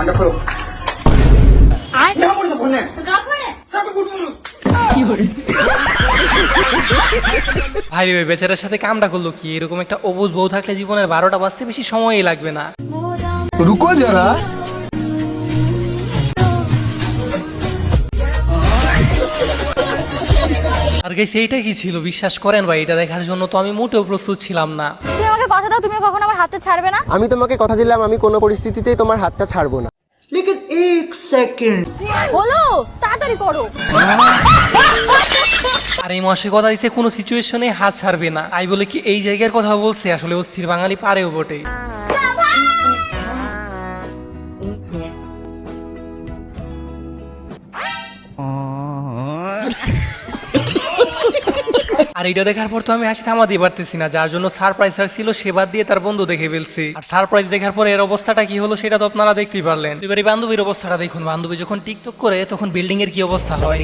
அனுப்புறோம் பொண்ணு. আরে ভাই বেচারার সাথে কামটা করল কি? এরকম একটা অবুজ বউ থাকলে জীবনের বারোটা বাজতে বেশি সময়ই লাগবে না। রুকো যারা। আর গাইস এইটা কি ছিল? বিশ্বাস করেন ভাই এটা দেখার জন্য তো আমি মোটেও প্রস্তুত ছিলাম না। কথা দাও তুমি কখনো আমার হাতটা ছাড়বে না? আমি তোমাকে কথা দিলাম আমি কোনো পরিস্থিতিতেই তোমার হাতটা ছাড়বো না। লেকিন এক সেকেন্ড। বলো তাড়াতাড়ি করো। আর এই মশাই কথা দিছে কোনো সিচুয়েশনে হাত ছাড়বে না। আই বলে কি এই জায়গার কথা বলছে? আসলে অস্থির বাঙালি পারেও বটে। আর এটা দেখার পর তো আমি হাসি থামাতেই পারতেছি না, যার জন্য সারপ্রাইজ ছিল সে বাদ দিয়ে তার বন্ধু দেখে ফেলছি। আর সারপ্রাইজ দেখার পর এর অবস্থাটা কি হলো সেটা তো আপনারা দেখতেই পারলেন। এবার বান্ধবীর অবস্থাটা দেখুন। বান্ধবী যখন টিকটক করে, তখন বিল্ডিং এর কি অবস্থা হয়?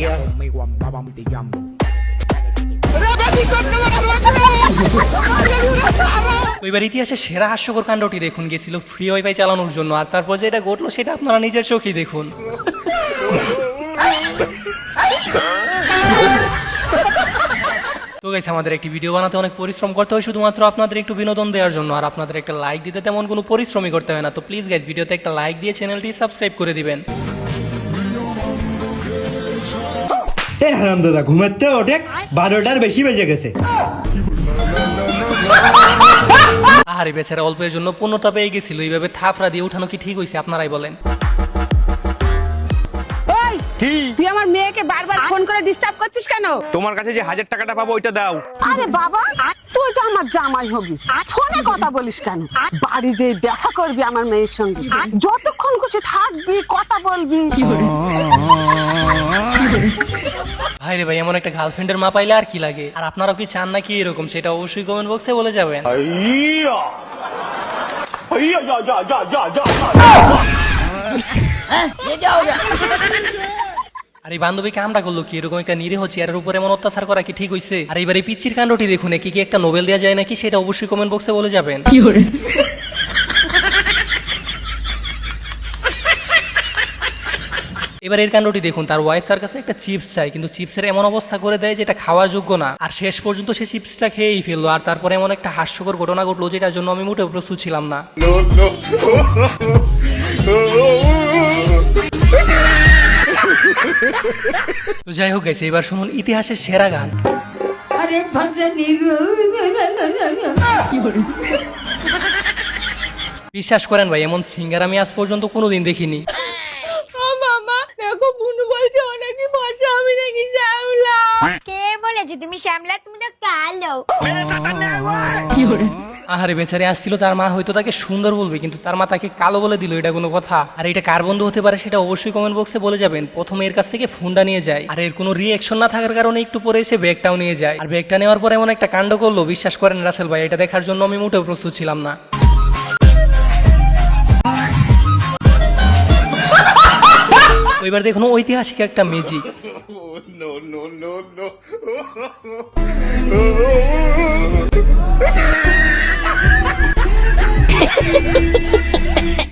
এবার ইতিহাসে সেরা হাস্যকর কাণ্ডটি দেখুন, গেছিল ফ্রি ওয়াইফাই চালানোর জন্য। আর তারপর যেটা ঘটলো সেটা আপনারা নিজের চোখেই দেখুন। তো গাইছে আমাদের একটি ভিডিও বানাতে অনেক পরিশ্রম করতে হয় শুধুমাত্র আপনাদের একটু বিনোদন দেওয়ার জন্য আর আপনাদের একটা লাইক দিতে তেমন কোনো পরিশ্রমই করতে হয় না। তো প্লিজ গাইজ ভিডিওতে একটা লাইক দিয়ে চ্যানেলটি সাবস্ক্রাইব করে দিবেন। এ হারাম দাদা ঘুমাতে ওঠে বারোটার বেশি বেজে গেছে। আরে বেচারা অল্পের জন্য পূর্ণতা পেয়ে গেছিল এইভাবে থাপড়া দিয়ে উঠানো কি ঠিক হয়েছে আপনারাই বলেন। তুই আমার মেয়েকে বারবার ফোন করে ডিস্টার্ব করছিস কেন? তোমার কাছে যে হাজার টাকাটা পাবো ওইটা দাও। আরে বাবা তুই তো আমার জামাই হবি। ফোনে কথা বলিস কেন? বাড়ি যে দেখা করবি আমার মেয়ের সঙ্গে। যতক্ষণ খুশি থাকবি কথা বলবি। ভাই রে ভাই এমন একটা গার্লফ্রেন্ডের মা পাইলে আর কি লাগে? আর আপনারাও কি চান নাকি এরকম? সেটা অবশ্যই কমেন্ট বক্সে বলে যাবেন। আর এই বান্ধবী কামটা করল কি এরকম একটা নিরীহ চেয়ারের উপরে এমন অত্যাচার করা কি ঠিক হয়েছে আর এবার এই পিচ্চির কাণ্ডটি দেখুন কি কি একটা নোবেল দেওয়া যায় নাকি সেটা অবশ্যই কমেন্ট বক্সে বলে যাবেন এবার এর কাণ্ডটি দেখুন তার ওয়াইফ তার কাছে একটা চিপস চাই কিন্তু চিপসের এমন অবস্থা করে দেয় যেটা খাওয়ার যোগ্য না আর শেষ পর্যন্ত সে চিপসটা খেয়েই ফেলল আর তারপরে এমন একটা হাস্যকর ঘটনা ঘটলো যেটার জন্য আমি মোটেও প্রস্তুত ছিলাম না তো যাই হোক গেছে এবার শুনুন ইতিহাসের সেরা গান। বিশ্বাস করেন ভাই এমন সিঙ্গার আমি আজ পর্যন্ত কোনোদিন দেখিনি। মামা দেখো বুনু বলছে ও নাকি বসে আমি নাকি শ্যামলা। কে বলেছে তুমি শ্যামলা তুমি তো কালো। আহারে বেচারে আসছিল, তার মা হয়তো তাকে সুন্দর বলবে, কিন্তু তার মা তাকে কালো বলে দিল, এটা কোনো কথা। আর এটা কার বন্ধু হতে পারে সেটা অবশ্যই কমেন্ট বক্সে বলে যাবেন। প্রথমে এর কাছ থেকে ফোনটা নিয়ে যায়। আর এর কোনো রিয়াকশন না থাকার কারণে একটু পরে এসে ব্যাগটাও নিয়ে যায়। আর ব্যাগটা নেওয়ার পর এমন একটা কাণ্ড করল, বিশ্বাস করেন রাসেল ভাই, এটা দেখার জন্য আমি মোটেও প্রস্তুত ছিলাম না। এবার দেখুন, ঐতিহাসিক একটা ম্যাজিক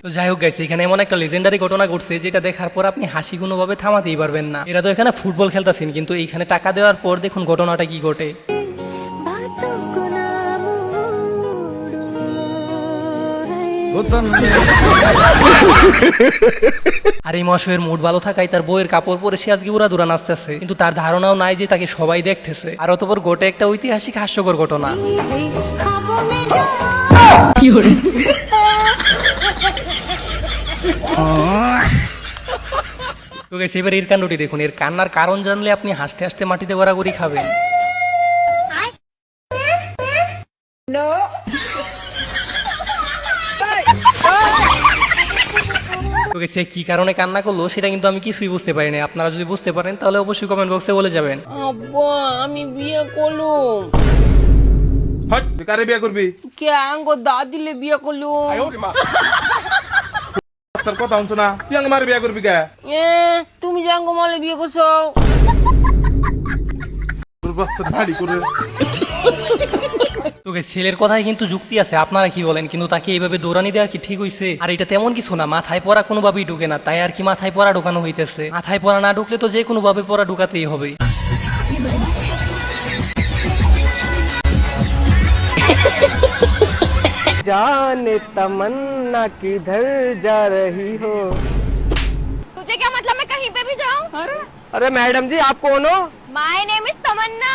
তো যাই হোক গাইছে এখানে এমন একটা লেজেন্ডারি ঘটনা ঘটছে যেটা দেখার পর আপনি হাসি কোনোভাবে থামাতেই পারবেন না। এরা তো এখানে ফুটবল খেলতেছেন কিন্তু এইখানে টাকা দেওয়ার পর দেখুন ঘটনাটা কি ঘটে। আর এই মশয়ের মুড ভালো থাকায় তার বইয়ের কাপড় পরে সে আজকে উড়া দুরা নাচতেছে। কিন্তু তার ধারণাও নাই যে তাকে সবাই দেখতেছে। আর অতপর গোটে একটা ঐতিহাসিক হাস্যকর ঘটনা। তো গেছে এবার এর কাণ্ডটি দেখুন এর কান্নার কারণ জানলে আপনি হাসতে হাসতে মাটিতে গড়াগড়ি খাবেন। তো গেছে কি কারণে কান্না করল সেটা কিন্তু আমি কিছুই বুঝতে পারিনি আপনারা যদি বুঝতে পারেন তাহলে অবশ্যই কমেন্ট বক্সে বলে যাবেন। আব্বা আমি বিয়ে করলুম। হট তুই কারে বিয়ে করবি? কে আঙ্গো দাদিলে বিয়ে করলুম তোর কথা শুনছো না? তুই আমার বিয়ে করবি কে? এ তুমি যে আঙ্গো মালে বিয়ে করছ? তোর বাচ্চা দাড়ি করে। তোকে ছেলের কথায় কিন্তু যুক্তি আছে আপনারা কি বলেন? কিন্তু তাকে এইভাবে দৌড়ানি দেওয়া কি ঠিক হইছে? আর এটা তেমন কিছু না মাথায় পড়া কোনোভাবেই ঢুকে না তাই আর কি মাথায় পড়া ঢোকানো হইতেছে? মাথায় পড়া না ঢুকলে তো যে কোনো ভাবে পড়া ঢুকাতেই হবে। जाने तमन्ना किधर जा रही हो तुझे क्या मतलब मैं कहीं पे भी जाऊँ अरे मैडम जी आप कौन हो माय नेम इज तमन्ना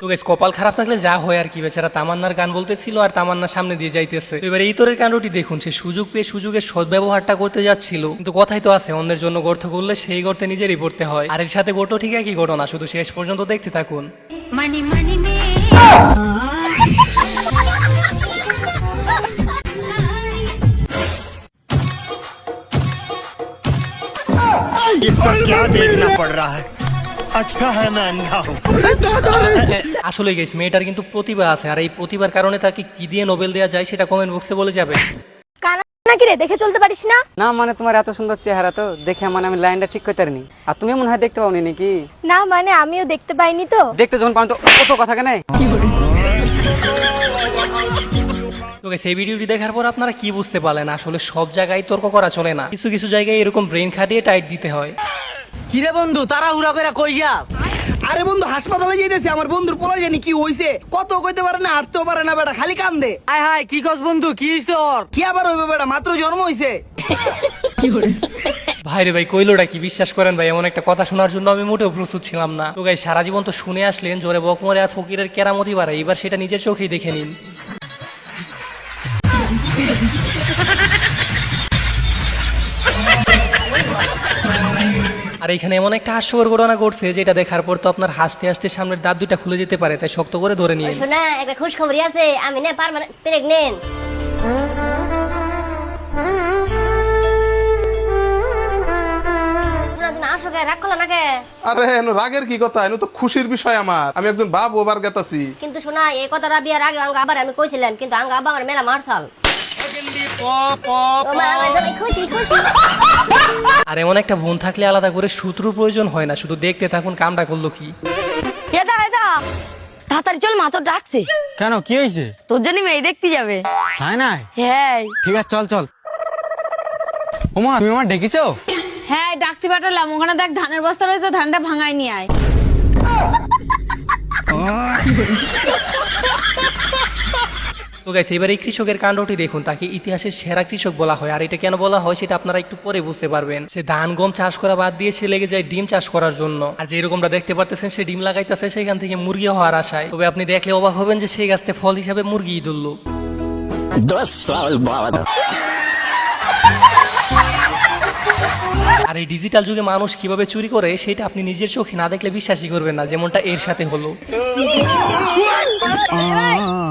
তো গাইস কপাল খারাপ থাকলে যা হয় আর কি বেচারা তামান্নার গান বলতেছিল আর তামান্নার সামনে দিয়ে যাইতেছে তো এবার এই তোরের কাণ্ডটি দেখুন সে সুযোগ পেয়ে সুযোগের সদ্ব্যবহারটা করতে যাচ্ছিল কিন্তু কথাই তো আছে অন্যের জন্য গর্ত করলে সেই গর্তে নিজেরই পড়তে হয় আর এর সাথে গোটো ঠিক একই ঘটনা শুধু শেষ পর্যন্ত দেখতে থাকুন আসলে গেছি মেয়েটার কিন্তু প্রতিভা আছে। আর এই প্রতিভার কারণে তাকে কি দিয়ে নোবেল দেওয়া যায় সেটা কমেন্ট বক্সে বলে যাবে। কানা নাকি রে? দেখে চলতে পারিস না? না মানে তোমার এত সুন্দর চেহারা তো দেখে মানে আমি লাইনটা ঠিক করতে পারিনি। আর তুমি মনে হয় দেখতে পাওনি নাকি? না মানে আমিও দেখতে পাইনি তো। দেখতে যখন পারো তো কত কথা কেন? তো সেই ভিডিওটি দেখার পর আপনারা কি বুঝতে পারলেন? আসলে সব জায়গায় তর্ক করা চলে না। কিছু কিছু জায়গায় এরকম ব্রেন খাটিয়ে টাইট দিতে হয়। কিরে বন্ধু তারা হুরা করে কই যাস? আরে বন্ধু হাসপাতালে যেতেছে আমার বন্ধুর পোলা জানি কি হইছে। কত কইতে পারে না হাঁটতেও পারে না বেটা খালি কান্দে। আয় হায় কি কস বন্ধু কি সর? কি আবার হইবে বেটা মাত্র জন্ম হইছে। ভাই রে ভাই কইলোটা কি? বিশ্বাস করেন ভাই এমন একটা কথা শোনার জন্য আমি মোটেও প্রস্তুত ছিলাম না। তো গাই সারা জীবন তো শুনে আসলেন জোরে বকমরে আর ফকিরের কেরামতি বাড়ায়। এবার সেটা নিজের চোখেই দেখে নিন। আর এখানে এমন একটা হাস্যকর ঘটনা ঘটছে যেটা দেখার পর তো আপনার হাসতে হাসতে সামনের দাঁত দুইটা খুলে যেতে পারে তাই শক্ত করে ধরে নিয়ে শোনা একটা খুশ খবরই আছে আমি না পারমানেন্ট প্রেগনেন্ট আসো রাগ করল না কে? আরে এনো রাগের কি কথা? এনো তো খুশির বিষয় আমার। আমি একজন বাপ ওবার গেতাছি। কিন্তু শোনা এই কথাটা বিয়ার আগে আঙ্গা আবার আমি কইছিলাম কিন্তু আঙ্গা আবার আমার মেলা মারছাল। আর এমন একটা বোন থাকলে আলাদা করে সূত্র প্রয়োজন হয় না শুধু দেখতে থাকুন কামটা করল কি। এটা এটা তাড়াতাড়ি চল মা তো ডাকছে। কেন কি হয়েছে? তোর জন্য মেয়ে দেখতে যাবে। তাই না হ্যাঁ। ঠিক আছে চল চল। ওমা তুমি আমার ডেকেছো? হ্যাঁ ডাকতে পাঠালাম। ওখানে দেখ ধানের বস্তা রয়েছে ধানটা ভাঙায় নিয়ে আয়। তো গাইছে এবার এই কৃষকের কাণ্ডটি দেখুন তাকে ইতিহাসের সেরা কৃষক বলা হয়। আর এটা কেন বলা হয় সেটা আপনারা একটু পরে বুঝতে পারবেন। সে ধান গম চাষ করা বাদ দিয়ে সে লেগে যায় ডিম চাষ করার জন্য। আর যে এরকমটা দেখতে পারতেছেন সে ডিম লাগাইতেছে সেখান থেকে মুরগি হওয়ার আশায়। তবে আপনি দেখলে অবাক হবেন যে সেই গাছতে ফল হিসাবে মুরগি ধরলো আর এই ডিজিটাল যুগে মানুষ কীভাবে চুরি করে সেটা আপনি নিজের চোখে না দেখলে বিশ্বাসই করবেন না যেমনটা এর সাথে হলো।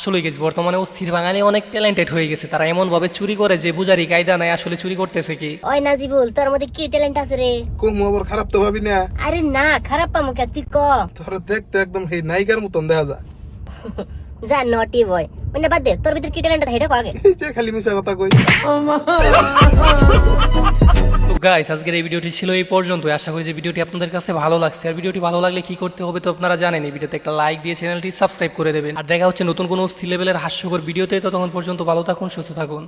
আসলে গেছে। বর্তমানে অস্থির বাঙালি অনেক ট্যালেন্টেড হয়ে গেছে। তারা এমন ভাবে চুরি করে যে বুঝারি কায়দা নাই আসলে চুরি করতেছে কি? ওই নাজিবুল তোর মধ্যে কি ট্যালেন্ট আছে রে? কুম আবার খারাপ তো ভাবি না। আরে না খারাপ পামু কে? তুই ক? তোর দেখতে একদম সেই নায়িকার মতন দেখা যায়। যা নটি বয় মানে বাদ দে তোর ভিতর কি ট্যালেন্ট আছে এটা কো আগে। যে খালি মিশা কথা কই। তো গাইস আজকের এই ভিডিওটি ছিল এই পর্যন্ত আশা করি যে ভিডিওটি আপনাদের কাছে ভালো লাগছে। আর ভিডিওটি ভালো লাগলে কি করতে হবে তো আপনারা জানেন এই ভিডিওতে একটা লাইক দিয়ে চ্যানেলটি সাবস্ক্রাইব করে দেবেন। আর দেখা হচ্ছে নতুন কোনো স্থির লেভেলের হাস্যকর ভিডিওতে ততক্ষণ পর্যন্ত ভালো থাকুন সুস্থ থাকুন।